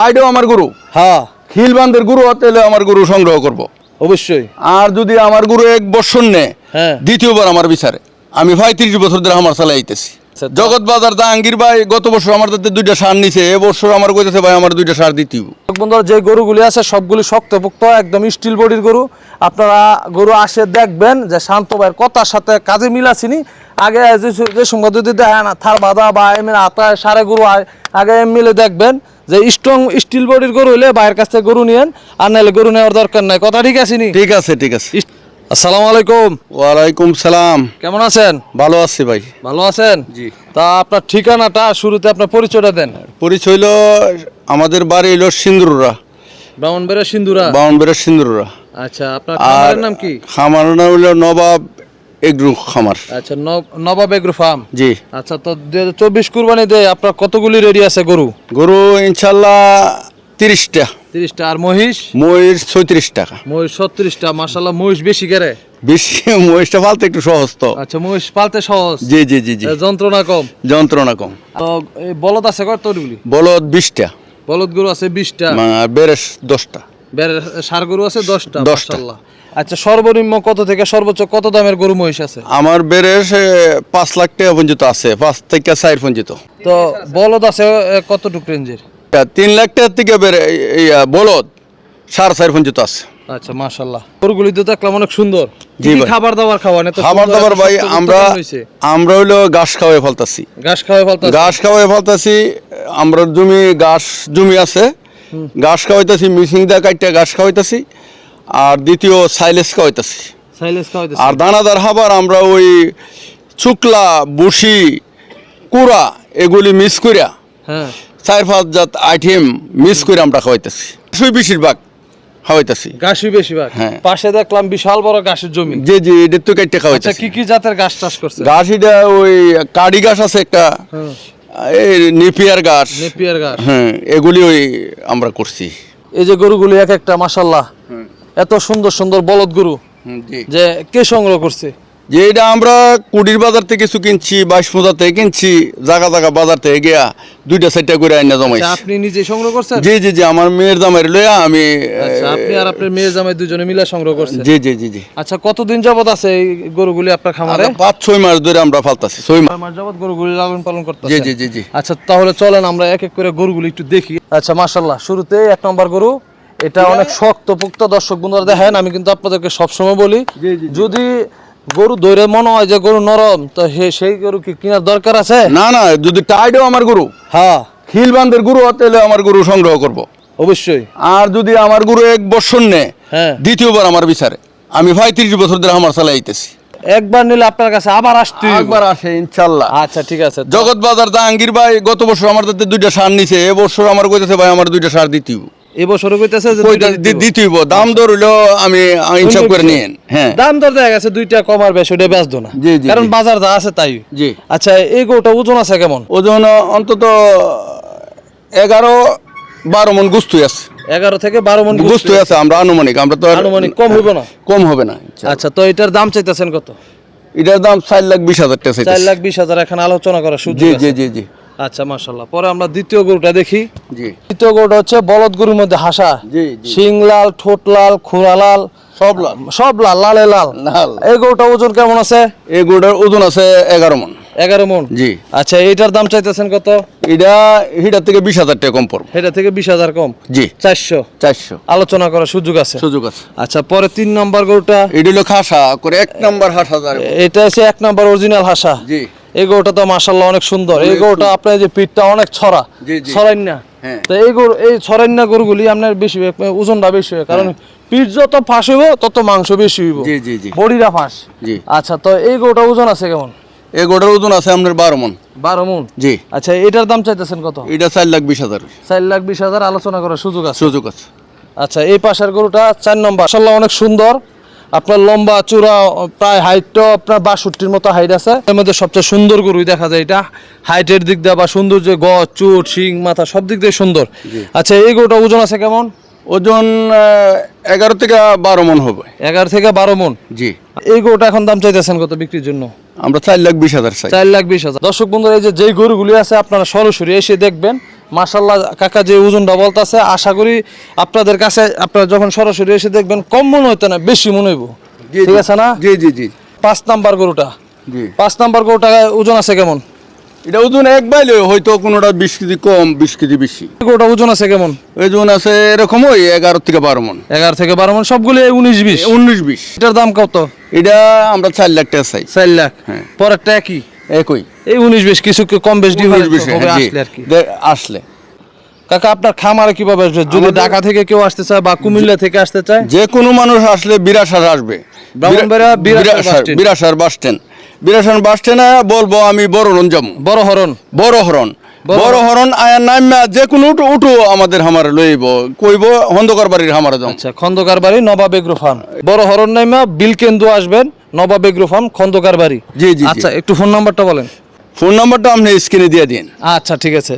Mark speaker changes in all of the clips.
Speaker 1: আইডও আমার গুরু।
Speaker 2: হ্যাঁ।
Speaker 1: খিলবান্ধের গুরু তাহলে আমার গুরু সংগ্রহ করব।
Speaker 2: অবশ্যই।
Speaker 1: আর যদি আমার গুরু এক বছর নে
Speaker 2: হ্যাঁ।
Speaker 1: দ্বিতীয়বার আমার বিচারে। আমি পঁয়ত্রিশ বছর ধরে আমার চালাইতেছি
Speaker 2: আচ্ছা,
Speaker 1: জগৎ বাজার জাহাঙ্গীর ভাই গত বছর আমার তাতে দুইটা সার নিছে এ বছর আমার কইতেছে ভাই আমার দুইটা সার হবে।
Speaker 2: বন্ধুরা যে গরুগুলি আছে সবগুলি শক্তপোক্ত একদম স্টিল বডির গরু। আপনারা গরু আসে দেখবেন যে শান্ত ভাইয়ের কথার সাথে কাজে মিল আসেনি আগে যে- সঙ্গে যদি দেখেন থার বাঁধা বা এমনি আতায় সারে গরু আগে মিলে দেখবেন। যে স্ট্রং স্টিল বডির গরু হইলে ভাইয়ের কাছ থেকে গরু নিয়েন আর নাহলে গরু নেওয়ার দরকার নাই। কথা ঠিক আছে নি?
Speaker 1: ঠিক আছে ঠিক আছে।
Speaker 2: আসসালামু আলাইকুম।
Speaker 1: ওয়ালাইকুম সালাম।
Speaker 2: কেমন আছেন?
Speaker 1: ভালো আছি ভাই।
Speaker 2: ভালো আছেন?
Speaker 1: জি।
Speaker 2: তা আপনার ঠিকানাটা শুরুতে আপনার পরিচয়টা দেন।
Speaker 1: পরিচয় হইল আমাদের বাড়ি হইল সিন্দুররা।
Speaker 2: ব্রাহ্মণবাড়িয়া সিন্ধুরা
Speaker 1: বাউনবেড়ের সিন্দুররা।
Speaker 2: আচ্ছা আপনার খামারের নাম কি?
Speaker 1: খামার নাম হইল নবাব এগ্রু খামার।
Speaker 2: আচ্ছা নবাব এগ্রো ফার্ম
Speaker 1: জি।
Speaker 2: আচ্ছা তো চব্বিশ কুরবানি দেয় আপনার কতগুলি রেডি আছে গরু?
Speaker 1: গরু ইনশাল্লাহ তিরিশটা।
Speaker 2: তিরিশটা। আর মহিষ?
Speaker 1: ময়ূর ছয়ত্রিশ টাকা।
Speaker 2: মহিষ ছত্রিশটা। মাসাল্লাহ মহিষ বেশি গেরে
Speaker 1: বেশি মহিষটা ফালতে একটু সহজ তো।
Speaker 2: আচ্ছা মহিষ পালতে সহজ?
Speaker 1: জি জি জি জি।
Speaker 2: যন্ত্রণা কম?
Speaker 1: যন্ত্রণা কম।
Speaker 2: তো বলদ আছে কতগুলি
Speaker 1: বলদ বিশটা।
Speaker 2: বলদ গরু আছে বিশটা।
Speaker 1: বেরেস দশটা।
Speaker 2: বের সার গরু আছে দশটা
Speaker 1: দশটা।
Speaker 2: আচ্ছা সর্বনিম্ন কত থেকে সর্বোচ্চ কত দামের গরু মহিষ আছে?
Speaker 1: আমার এ, পাঁচ লাখ টাকা পর্যন্ত আছে পাঁচ থেকে চার পর্যন্ত।
Speaker 2: তো বলদ আছে কতটুক রেঞ্জের?
Speaker 1: তিন লাখ টাকার থেকে বেড়ে বলদ সাড়ে চার পর্যন্ত আছে।
Speaker 2: আচ্ছা মাশাল্লাহ গরুগুলি তো দেখলাম অনেক সুন্দর।
Speaker 1: জি
Speaker 2: খাবার দাবার খাওয়ান? এত
Speaker 1: খাবার দাবার ভাই আমরা আমরা হইল ঘাস খাওয়াই ফেলতাছি।
Speaker 2: ঘাস খাওয়াই ফেলতে
Speaker 1: ঘাস খাওয়াই ফেলতাছি আমরা জমি ঘাস জমি আছে। ঘাস খাওয়াইতাছি মিশিং দা কাইটা ঘাস খাওয়াইতাছি। আর দ্বিতীয় সাইলেস খাওয়াইতাছি। আর দানাদার খাবার আমরা ওই চুকলা বুসি কুড়া এগুলি মিস করিয়া
Speaker 2: হ্যাঁ।
Speaker 1: চার পাঁচ জাত আইটেম মিস করে আমরা খাওয়াইতেছি। বেশিরভাগ খাওয়াইতেছি।
Speaker 2: ঘাসই বেশিরভাগ।
Speaker 1: হ্যাঁ।
Speaker 2: পাশে দেখলাম বিশাল বড় ঘাসের জমি।
Speaker 1: এটা তো
Speaker 2: আচ্ছা
Speaker 1: খাওয়াইতেছি।
Speaker 2: কি কি জাতের ঘাস চাষ করছে
Speaker 1: ঘাস এটা ওই কাড়ি ঘাস আছে একটা। এই নেপিয়ার ঘাস
Speaker 2: নেপিয়ার ঘাস
Speaker 1: হ্যাঁ এগুলি ওই আমরা করছি।
Speaker 2: এই যে গরুগুলি এক একটা মাশাল্লাহ। এত সুন্দর সুন্দর বলদ গরু যে কে সংগ্রহ করছে?
Speaker 1: যে এটা আমরা কুড়ির বাজার থেকে কিছু কিনছি বাইশ মোজা থেকে কিনছি জায়গা জায়গা বাজার থেকে গিয়া দুইটা চারটা করে আইনা
Speaker 2: আচ্ছা,
Speaker 1: জমাইছি
Speaker 2: আপনি নিজে সংগ্রহ করছেন?
Speaker 1: জি জি জি আমার মেয়ের দামের লইয়া আমি
Speaker 2: আচ্ছা আপনি আর আপনার মেয়ের জামাই দুজনে মিলে সংগ্রহ করছেন?
Speaker 1: জি জি জি জি।
Speaker 2: আচ্ছা কতদিন যাবত আছে এই গরুগুলি আপনার খামারে?
Speaker 1: পাঁচ ছয় মাস ধরে আমরা ফালতাছি ছয় মাস।
Speaker 2: যাবত গরুগুলি লালন পালন করতে
Speaker 1: জি জি জি জি।
Speaker 2: আচ্ছা তাহলে চলেন আমরা এক এক করে গরুগুলি একটু দেখি। আচ্ছা মাশাল্লাহ শুরুতে এক নম্বর গরু। এটা অনেক শক্ত পুক্ত দর্শক বন্ধুরা দেখেন আমি কিন্তু আপনাদেরকে সবসময় বলি। যদি গরু দৈরে মনে হয় যে গরু নরম তো সেই গরু কি কেনার দরকার আছে?
Speaker 1: না না যদি টাইডও আমার গরু
Speaker 2: হ্যাঁ।
Speaker 1: খিলবান্ধের গরু তাহলে আমার গরু সংগ্রহ করব।
Speaker 2: অবশ্যই।
Speaker 1: আর যদি আমার গরু এক বছর নে
Speaker 2: হ্যাঁ।
Speaker 1: দ্বিতীয়বার আমার বিচারে। আমি পঁয়ত্রিশ বছর ধরে আমার চালাইতেছি
Speaker 2: একবার নিলে আপনার কাছে আবার আসতে
Speaker 1: একবার আসে ইনশাল্লাহ।
Speaker 2: আচ্ছা ঠিক আছে।
Speaker 1: জগৎ বাজার জাহাঙ্গীর ভাই গত বছর আমার দুইটা সার নিছে এ বছর আমার কইতেছে ভাই আমার দুইটা সার দিতেই
Speaker 2: এবছরও কইতেছে যে।
Speaker 1: দিতেই দাম দর আমি হিসাব করে নিয়েন হ্যাঁ।
Speaker 2: দাম দর দেখা গেছে দুইটা কম আর বেশি ওটা না।
Speaker 1: জি, জি,
Speaker 2: কারণ বাজার যা আছে তাই।
Speaker 1: জি।
Speaker 2: আচ্ছা এই গরুটা ওজন আছে কেমন?
Speaker 1: ওজন অন্তত এগারো বারো মন গুস্তুই আছে।
Speaker 2: এগারো থেকে বারো মন গোস্ত
Speaker 1: গুস্তুই আছে। আমরা আনুমানিক আমরা তো
Speaker 2: আনুমানিক কম হইব না?
Speaker 1: কম হবে না
Speaker 2: আচ্ছা। তো এটার দাম চাইতেছেন কত?
Speaker 1: এটার দাম চার লাখ বিশ হাজার টাকা
Speaker 2: চার লাখ বিশ হাজার এখন আলোচনা করা সুযোগ
Speaker 1: জি জি জি জি।
Speaker 2: আচ্ছা মাশাল্লাহ পরে আমরা দ্বিতীয় গরুটা দেখি।
Speaker 1: জি।
Speaker 2: দ্বিতীয় গরুটা হচ্ছে বলদ গরুর মধ্যে হাসা।
Speaker 1: জি।
Speaker 2: শিং লাল ঠোঁট লাল খুরা লাল।
Speaker 1: সব লাভ
Speaker 2: সব লাল লালে লাল।
Speaker 1: লাল।
Speaker 2: এই গরুটা ওজন কেমন আছে?
Speaker 1: এই গরুটার ওজন আছে এগারো মন।
Speaker 2: এগারো মন?
Speaker 1: জি।
Speaker 2: আচ্ছা এইটার দাম চাইতেছেন কত?
Speaker 1: এটা হিটার থেকে বিশ হাজার টাকা কম পড়বে।
Speaker 2: এটা থেকে বিশ হাজার কম?
Speaker 1: জি।
Speaker 2: চারশো?
Speaker 1: চারশো।
Speaker 2: আলোচনা করার সুযোগ আছে?
Speaker 1: সুযোগ আছে।
Speaker 2: আচ্ছা পরে তিন নম্বর গরুটা?
Speaker 1: এটা হলো খাসা করে এক নাম্বার হাজার।
Speaker 2: এটা হচ্ছে এক নম্বর অরিজিনাল হাসা।
Speaker 1: জি।
Speaker 2: এই গরুটা তো মাশাল্লাহ অনেক সুন্দর। এই গরুটা আপনার যে পিঠটা অনেক ছড়া। ছড়াইন না।
Speaker 1: হ্যাঁ।
Speaker 2: তো এই গরু এই ছড়াইন না গরুগুলি আপনার বেশি ওজনটা বেশি হয় কারণ পিঠ যত ফাঁস হইব তত মাংস বেশি হইব। বডিটা ফাঁস। আচ্ছা তো এই গরুটা ওজন আছে কেমন?
Speaker 1: এই গরুটার ওজন আছে আপনার বারো মন।
Speaker 2: বারো মন?
Speaker 1: জি।
Speaker 2: আচ্ছা এটার দাম চাইতেছেন কত?
Speaker 1: এটা চার লাখ বিশ হাজার।
Speaker 2: চার লাখ বিশ হাজার আলোচনা করার সুযোগ আছে।
Speaker 1: সুযোগ আছে।
Speaker 2: আচ্ছা এই পাশের গরুটা চার নম্বর। মাশাল্লাহ অনেক সুন্দর। আপনার লম্বা চূড়া প্রায় হাইটটাও আপনার বাষট্টির মতো হাইট আছে। এর মধ্যে সবচেয়ে সুন্দর গরুই দেখা যায় এটা। হাইটের দিক দিয়ে বা সৌন্দর্য গছ চুট শিং মাথা সব দিক দিয়ে সুন্দর। আচ্ছা এই গরুটা ওজন আছে কেমন?
Speaker 1: ওজন এগারো থেকে বারো মন হবে।
Speaker 2: এগারো থেকে বারো মন?
Speaker 1: জি।
Speaker 2: এই গরুটা এখন দাম চাইতেছেন কত বিক্রির জন্য?
Speaker 1: আমরা চার লাখ বিশ হাজার
Speaker 2: চার লাখ বিশ হাজার। দর্শক বন্ধুরা এই যে যেই গরুগুলি আছে আপনারা সরাসরি এসে দেখবেন। মাশাল্লাহ কাকা যে ওজনটা বলতেছে আশা করি আপনাদের কাছে আপনারা যখন সরাসরি এসে দেখবেন কম মনে হইতে না বেশি মনে হইব। ঠিক আছে না?
Speaker 1: জি জি জি।
Speaker 2: পাঁচ নাম্বার গরুটা।
Speaker 1: জি।
Speaker 2: পাঁচ নাম্বার গরুটা ওজন আছে কেমন?
Speaker 1: এটা ওজন এক বাইলে হয়তো কোনোটা বিশ কেজি কম বিশ কেজি বেশি।
Speaker 2: গরুটা ওজন আছে কেমন?
Speaker 1: ওজন আছে এরকম ওই এগারো থেকে বারো মন।
Speaker 2: এগারো থেকে বারো মন সবগুলো উনিশ বিশ।
Speaker 1: উনিশ বিশ।
Speaker 2: এটার দাম কত?
Speaker 1: এটা আমরা চার লাখ টাকা চাই।
Speaker 2: চার লাখ।
Speaker 1: হ্যাঁ।
Speaker 2: পরেরটা একই?
Speaker 1: একই।
Speaker 2: এই উনিশ বিশ কিছু কম বেশ
Speaker 1: হ্যাঁ।
Speaker 2: আসলে কাকা আপনার খামারে কীভাবে আসবে? যদি ঢাকা থেকে কেউ আসতে চায় বা কুমিল্লা থেকে আসতে চায়?
Speaker 1: যে কোনো মানুষ আসলে বিরাসার আসবে।
Speaker 2: বিরাসার বাস স্ট্যান্ড।
Speaker 1: বিরাসার বাস স্ট্যান্ড বলব আমি বড় যাব।
Speaker 2: বড় হরণ।
Speaker 1: বড় হরণ।
Speaker 2: বড়
Speaker 1: হরণ। আয়ার নামা যে কোনো উঠো উঠো আমাদের হামারে লইব কইব হন্দকর বাড়ির হামারে
Speaker 2: আচ্ছা খন্দকার বাড়ি নবাব ফার্ম। বড় হরণ নাইমা বিলকেন্দু আসবেন। নবাব এগ্রো ফার্ম খন্দকার বাড়ি।
Speaker 1: জি, জি।
Speaker 2: আচ্ছা একটু ফোন নাম্বারটা বলেন।
Speaker 1: ফোন নাম্বারটা আপনি স্ক্রিনে দিয়ে দিন।
Speaker 2: আচ্ছা ঠিক আছে।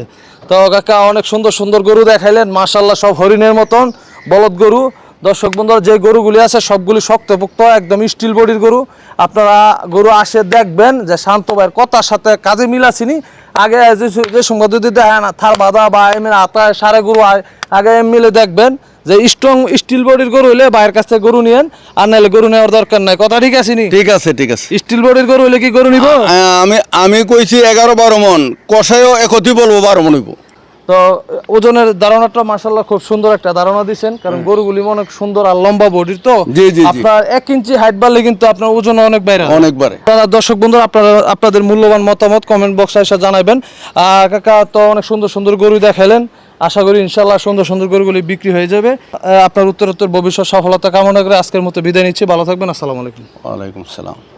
Speaker 2: তো কাকা অনেক সুন্দর সুন্দর গরু দেখাইলেন। মাশাল্লাহ সব হরিণের মতন বলদ গরু। দর্শক বন্ধুরা যে গরুগুলি আছে সবগুলি শক্তপোক্ত একদম স্টিল বডির গরু। আপনারা গরু আসে দেখবেন যে শান্ত ভাইয়ের কথার সাথে কাজে মিলাছিনি আগে যে যে সংবাদ যদি দেখেন না থার বাঁধা বা এমনি আতায় সারে গরু আয় আগে এম মিলে দেখবেন যে স্ট্রং স্টিল বডির গরু হইলে বাইরের কাছ থেকে গরু নিয়েন আর নাহলে গরু নেওয়ার দরকার নাই। কথা ঠিক আছে নি?
Speaker 1: ঠিক আছে ঠিক আছে।
Speaker 2: স্টিল বডির গরু হলে কি গরু নিব?
Speaker 1: আমি আমি কইছি এগারো বারো মন কষাইও একতি বলব বারো মন হইব।
Speaker 2: তো ওজনের ধারণাটা মাসাল্লাহ খুব সুন্দর একটা ধারণা দিচ্ছেন কারণ গরুগুলি অনেক সুন্দর আর লম্বা বডির তো। আপনার এক ইঞ্চি হাইট বাড়লে কিন্তু আপনার ওজন অনেক বাইরে।
Speaker 1: অনেকবারে
Speaker 2: আপনারা দর্শক বন্ধু আপনারা আপনাদের মূল্যবান মতামত কমেন্ট বক্সে এসে জানাবেন। কাকা তো অনেক সুন্দর সুন্দর গরু দেখালেন। আশা করি ইনশাল্লাহ সুন্দর সুন্দর গরুগুলি বিক্রি হয়ে যাবে। আপনার উত্তরোত্তর ভবিষ্যৎ সফলতা কামনা করে আজকের মতো বিদায় নিচ্ছি। ভালো থাকবেন আসসালামু আলাইকুম।
Speaker 1: ওয়ালাইকুম সালাম